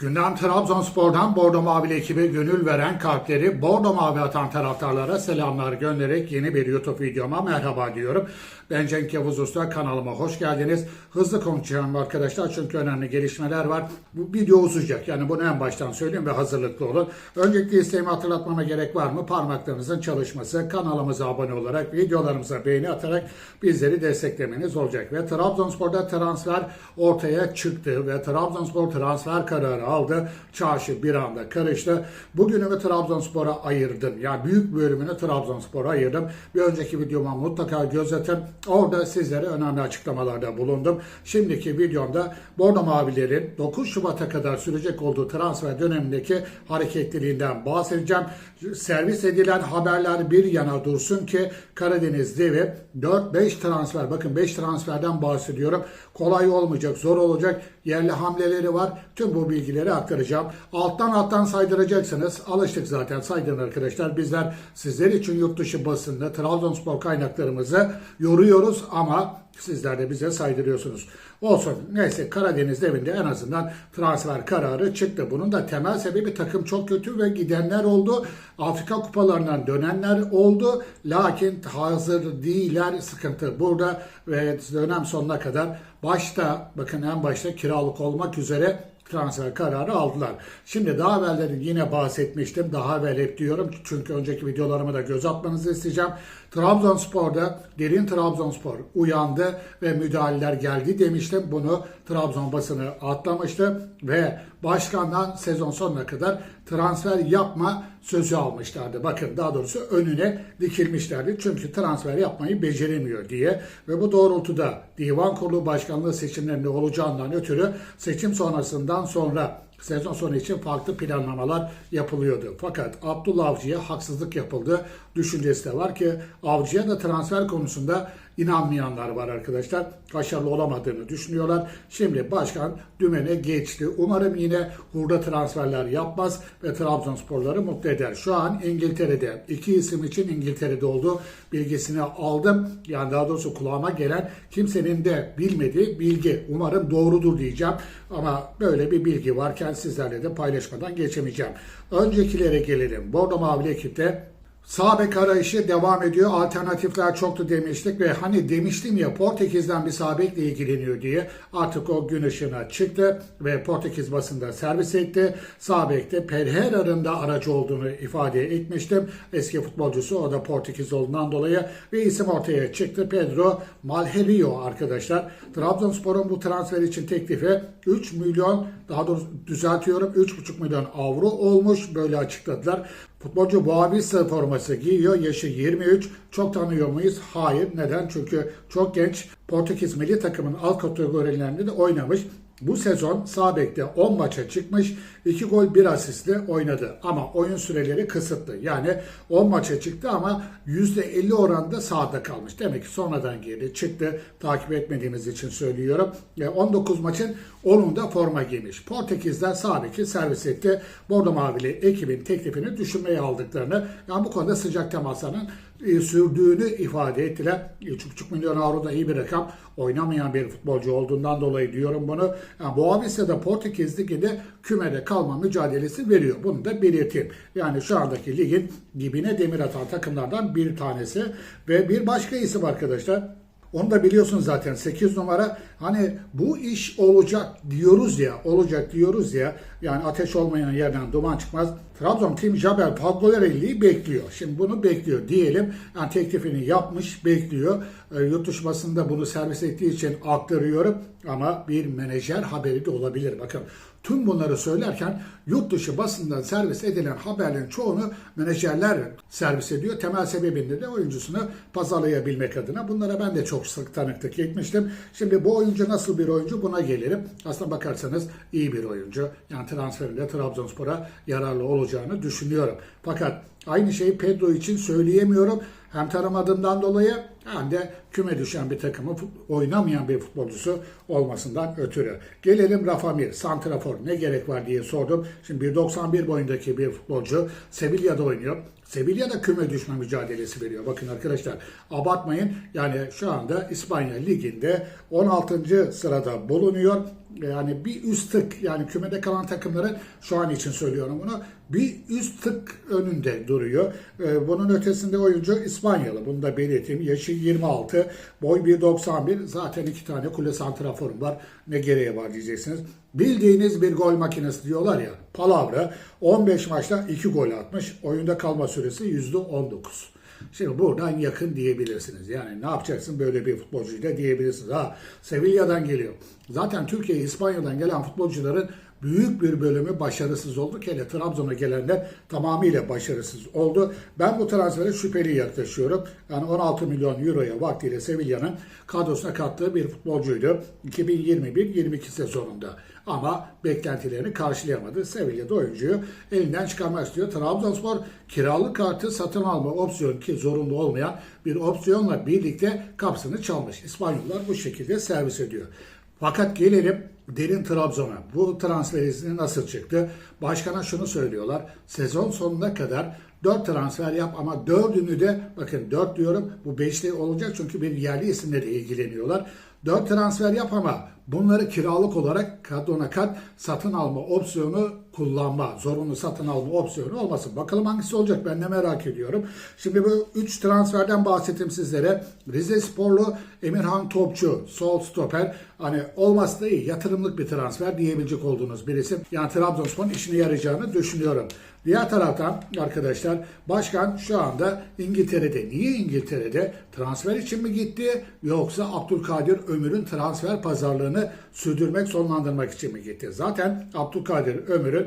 Gündem Trabzonspor'dan Bordo Mavili ekibi gönül veren kalpleri Bordo Mavi atan taraftarlara selamlar göndererek yeni bir YouTube videoma merhaba diyorum. Ben Cenk Yavuz Usta kanalıma hoş geldiniz. Hızlı konuşacağım arkadaşlar çünkü önemli gelişmeler var. Bu video uzayacak yani bunu en baştan söyleyeyim ve hazırlıklı olun. Öncelikle isteğimi hatırlatmama gerek var mı? Parmaklarınızın çalışması, kanalımıza abone olarak, videolarımıza beğeni atarak bizleri desteklemeniz olacak. Ve Trabzonspor'da transfer ortaya çıktı ve Trabzonspor transfer kararı aldı. Çarşı bir anda karıştı. Bugünümü Trabzonspor'a ayırdım. Yani büyük bölümünü Trabzonspor'a ayırdım. Bir önceki videoma mutlaka göz atın. Orada sizlere önemli açıklamalarda bulundum. Şimdiki videomda Bordo Mavilerin 9 Şubat'a kadar sürecek olduğu transfer dönemindeki hareketliliğinden bahsedeceğim. Servis edilen haberler bir yana dursun ki Karadeniz devi 4-5 transfer bakın 5 transferden bahsediyorum. Kolay olmayacak, zor olacak. Yerli hamleleri var. Tüm bu bilgileri aktaracağım. Alttan alttan saydıracaksınız. Alıştık zaten saydın arkadaşlar. Bizler sizler için yurt dışı basında Trabzonspor kaynaklarımızı yoruyoruz ama sizler de bize saydırıyorsunuz. Olsun. Neyse Karadeniz devinde en azından transfer kararı çıktı. Bunun da temel sebebi takım çok kötü ve gidenler oldu. Afrika kupalarından dönenler oldu. Lakin hazır değiller sıkıntı burada ve dönem sonuna kadar başta bakın en başta kiralık olmak üzere transfer kararı aldılar. Şimdi daha evvelleri yine bahsetmiştim. Daha evvel hep diyorum çünkü önceki videolarıma da göz atmanızı isteyeceğim. Trabzonspor'da derin Trabzonspor uyandı ve müdahaleler geldi demiştim. Bunu Trabzon basını atlamıştı ve başkandan sezon sonuna kadar transfer yapma sözü almışlardı. Bakın daha doğrusu önüne dikilmişlerdi. Çünkü transfer yapmayı beceremiyor diye ve bu doğrultuda Divan Kurulu Başkanlığı seçimlerinde olacağından ötürü seçim sonrasından sonra sezon sonu için farklı planlamalar yapılıyordu. Fakat Abdullah Avcı'ya haksızlık yapıldı düşüncesi de var ki Avcı'ya da transfer konusunda inanmayanlar var arkadaşlar. Başarılı olamadığını düşünüyorlar. Şimdi başkan dümene geçti. Umarım yine hurda transferler yapmaz ve Trabzonsporları mutlu eder. Şu an İngiltere'de iki isim için İngiltere'de olduğu bilgisini aldım. Yani daha doğrusu kulağıma gelen kimsenin de bilmediği bilgi. Umarım doğrudur diyeceğim. Ama böyle bir bilgi varken sizlerle de paylaşmadan geçemeyeceğim. Öncekilere gelelim. Bordo Mavili ekipte Sağ bek arayışı devam ediyor. Alternatifler çoktu demiştik ve hani demiştim ya Portekiz'den bir sağ bekle ilgileniyor diye artık o gün ışığına çıktı ve Portekiz basında servis etti. Sağ bekte Perhera'nın da aracı olduğunu ifade etmiştim. Eski futbolcusu o da Portekiz olduğundan dolayı ve isim ortaya çıktı. Pedro Malherio arkadaşlar. Trabzonspor'un bu transfer için teklifi 3 milyon daha doğrusu düzeltiyorum 3,5 milyon avro olmuş böyle açıkladılar. Futbolcu Boavista forması giyiyor. Yaşı 23. Çok tanıyor muyuz? Hayır. Neden? Çünkü çok genç. Portekiz milli takımın alt kategorilerinde de oynamış. Bu sezon sağ bekte 10 maça çıkmış. 2 gol 1 asistle oynadı. Ama oyun süreleri kısıtlı. Yani 10 maça çıktı ama %50 oranında sahada kalmış. Demek ki sonradan geri çıktı. Takip etmediğiniz için söylüyorum. 19 maçın 10'unda forma giymiş. Portekiz'den sağ servis etti. Bordo Mavili ekibin teklifini düşünmeye aldıklarını yani bu konuda sıcak temasların e, sürdüğünü ifade ettiler. 3,5 milyon avro da iyi bir rakam. Oynamayan bir futbolcu olduğundan dolayı diyorum bunu. Yani Boavista'da Portekiz Ligi'nde kümede kalma mücadelesi veriyor. Bunu da belirteyim. Yani şu andaki ligin dibine demir atan takımlardan bir tanesi. Ve bir başka isim arkadaşlar. Onu da biliyorsunuz zaten 8 numara. Hani bu iş olacak diyoruz ya, olacak diyoruz ya. Yani ateş olmayan yerden duman çıkmaz. Trabzon Tim Jabel Pagolarelli'yi bekliyor. Şimdi bunu bekliyor diyelim. Yani teklifini yapmış, bekliyor. E, yurt bunu servis ettiği için aktarıyorum. Ama bir menajer haberi de olabilir. Bakın tüm bunları söylerken yurt dışı basından servis edilen haberlerin çoğunu menajerler servis ediyor. Temel sebebinde de oyuncusunu pazarlayabilmek adına. Bunlara ben de çok sık tanıklık etmiştim. Şimdi bu oyuncu nasıl bir oyuncu buna gelirim. Aslına bakarsanız iyi bir oyuncu. Yani transferinde Trabzonspor'a yararlı olacağını düşünüyorum. Fakat aynı şeyi Pedro için söyleyemiyorum. Hem tanımadığımdan dolayı hem de küme düşen bir takımı oynamayan bir futbolcusu olmasından ötürü. Gelelim Rafa Mir, Santrafor ne gerek var diye sordum. Şimdi 1.91 boyundaki bir futbolcu Sevilla'da oynuyor. Sevilla'da küme düşme mücadelesi veriyor. Bakın arkadaşlar abartmayın. Yani şu anda İspanya Ligi'nde 16. sırada bulunuyor yani bir üst tık yani kümede kalan takımların şu an için söylüyorum bunu bir üst tık önünde duruyor. Ee, bunun ötesinde oyuncu İspanyalı. Bunu da belirteyim. Yaşı 26, boy 1.91. Zaten iki tane kule santraforum var. Ne gereği var diyeceksiniz. Bildiğiniz bir gol makinesi diyorlar ya. Palavra. 15 maçta 2 gol atmış. Oyunda kalma süresi %19. Şimdi buradan yakın diyebilirsiniz. Yani ne yapacaksın böyle bir futbolcuyla diyebilirsiniz. Ha Sevilla'dan geliyor. Zaten Türkiye, İspanya'dan gelen futbolcuların büyük bir bölümü başarısız oldu. Hele Trabzon'a gelenler tamamıyla başarısız oldu. Ben bu transfere şüpheli yaklaşıyorum. Yani 16 milyon euroya vaktiyle Sevilla'nın kadrosuna kattığı bir futbolcuydu. 2021-22 sezonunda. Ama beklentilerini karşılayamadı. Sevilla'da oyuncuyu elinden çıkarmak istiyor. Trabzonspor kiralık kartı satın alma opsiyonu ki zorunlu olmayan bir opsiyonla birlikte kapsını çalmış. İspanyollar bu şekilde servis ediyor. Fakat gelelim derin Trabzon'a. Bu transfer izni nasıl çıktı? Başkana şunu söylüyorlar. Sezon sonuna kadar 4 transfer yap ama 4'ünü de bakın 4 diyorum bu 5'li olacak çünkü bir yerli isimle de ilgileniyorlar. 4 transfer yap ama bunları kiralık olarak kadrona kat satın alma opsiyonu kullanma, zorunlu satın alma opsiyonu olmasın. Bakalım hangisi olacak ben de merak ediyorum. Şimdi bu 3 transferden bahsettim sizlere. Rize Sporlu Emirhan Topçu, sol stoper. Hani olmazsa da iyi, yatırımlık bir transfer diyebilecek olduğunuz bir isim. Yani Trabzonspor'un işine yarayacağını düşünüyorum. Diğer taraftan arkadaşlar başkan şu anda İngiltere'de. Niye İngiltere'de? Transfer için mi gitti yoksa Abdülkadir Ömür'ün transfer pazarlığını sürdürmek, sonlandırmak için mi gitti? Zaten Abdülkadir Ömür'ün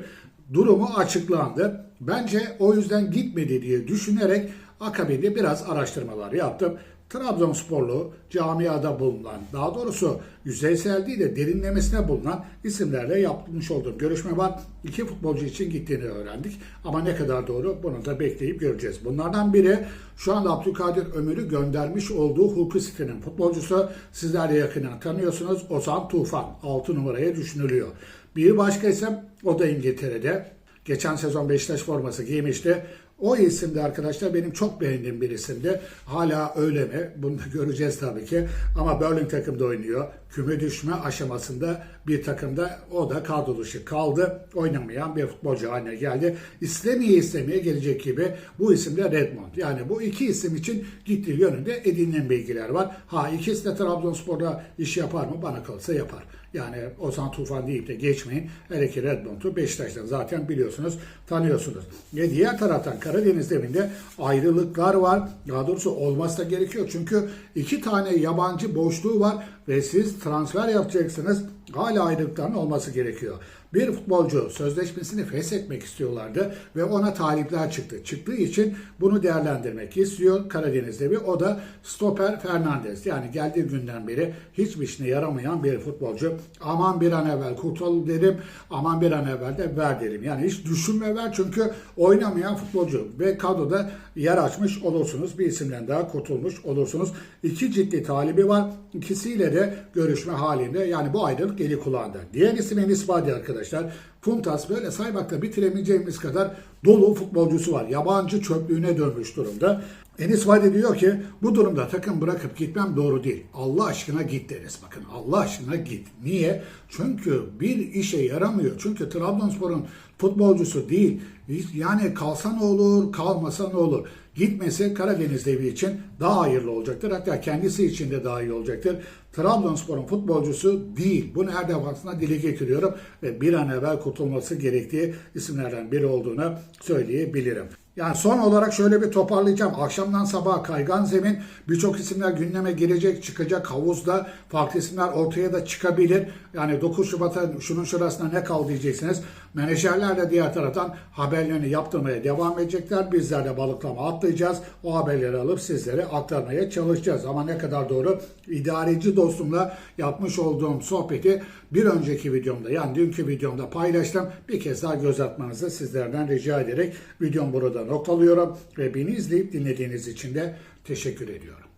durumu açıklandı. Bence o yüzden gitmedi diye düşünerek akabinde biraz araştırmalar yaptım. Trabzonsporlu camiada bulunan, daha doğrusu yüzeysel değil de derinlemesine bulunan isimlerle yapmış olduğum görüşme var. İki futbolcu için gittiğini öğrendik. Ama ne kadar doğru bunu da bekleyip göreceğiz. Bunlardan biri şu anda Abdülkadir Ömür'ü göndermiş olduğu Hulku City'nin futbolcusu. Sizler de yakından tanıyorsunuz. Ozan Tufan 6 numaraya düşünülüyor. Bir başka isim o da İngiltere'de. Geçen sezon Beşiktaş forması giymişti. O isim de arkadaşlar benim çok beğendiğim bir isimdi. Hala öyle mi? Bunu da göreceğiz tabii ki. Ama Berlin takımda oynuyor. Küme düşme aşamasında bir takımda o da kadro dışı kaldı. Oynamayan bir futbolcu haline geldi. İstemeye istemeye gelecek gibi bu isim de Redmond. Yani bu iki isim için gittiği yönünde edinilen bilgiler var. Ha ikisi de Trabzonspor'da iş yapar mı? Bana kalırsa yapar. Yani Ozan Tufan deyip de geçmeyin. Her iki Redmond'u Beşiktaş'tan zaten biliyorsunuz, tanıyorsunuz. Ve diğer taraftan Karadeniz deminde ayrılıklar var. Daha doğrusu olması da gerekiyor. Çünkü iki tane yabancı boşluğu var ve siz transfer yapacaksınız. Hala ayrılıkların olması gerekiyor. Bir futbolcu sözleşmesini feshetmek istiyorlardı ve ona talipler çıktı. Çıktığı için bunu değerlendirmek istiyor Karadeniz'de bir. O da stoper Fernandez. Yani geldiği günden beri hiçbir işine yaramayan bir futbolcu. Aman bir an evvel kurtul dedim. Aman bir an evvel de ver dedim. Yani hiç düşünme ver çünkü oynamayan futbolcu ve kadroda yer açmış olursunuz. Bir isimden daha kurtulmuş olursunuz. İki ciddi talibi var. İkisiyle de görüşme halinde. Yani bu ayrılık eli kulağında. Diğer isim Enis Badi arkadaşlar. Puntas böyle saymakla bitiremeyeceğimiz kadar dolu futbolcusu var. Yabancı çöplüğüne dönmüş durumda. Enis Vadi diyor ki bu durumda takım bırakıp gitmem doğru değil. Allah aşkına git deriz. Bakın Allah aşkına git. Niye? Çünkü bir işe yaramıyor. Çünkü Trabzonspor'un futbolcusu değil. Yani kalsa ne olur, kalmasa ne olur. Gitmesi Karadeniz devi için daha hayırlı olacaktır. Hatta kendisi için de daha iyi olacaktır. Trabzonspor'un futbolcusu değil. Bunu her defasında dile getiriyorum ve bir an evvel kurtulması gerektiği isimlerden biri olduğunu söyleyebilirim. Yani son olarak şöyle bir toparlayacağım. Akşamdan sabaha kaygan zemin birçok isimler gündeme gelecek, çıkacak havuzda. Farklı isimler ortaya da çıkabilir. Yani 9 Şubat'a şunun şurasına ne kaldı diyeceksiniz. Menajerler de diğer taraftan haberlerini yaptırmaya devam edecekler. Bizler de balıklama atlayacağız. O haberleri alıp sizlere aktarmaya çalışacağız. Ama ne kadar doğru idareci dostumla yapmış olduğum sohbeti bir önceki videomda yani dünkü videomda paylaştım. Bir kez daha göz atmanızı sizlerden rica ederek videom burada noktalıyorum ve beni izleyip dinlediğiniz için de teşekkür ediyorum.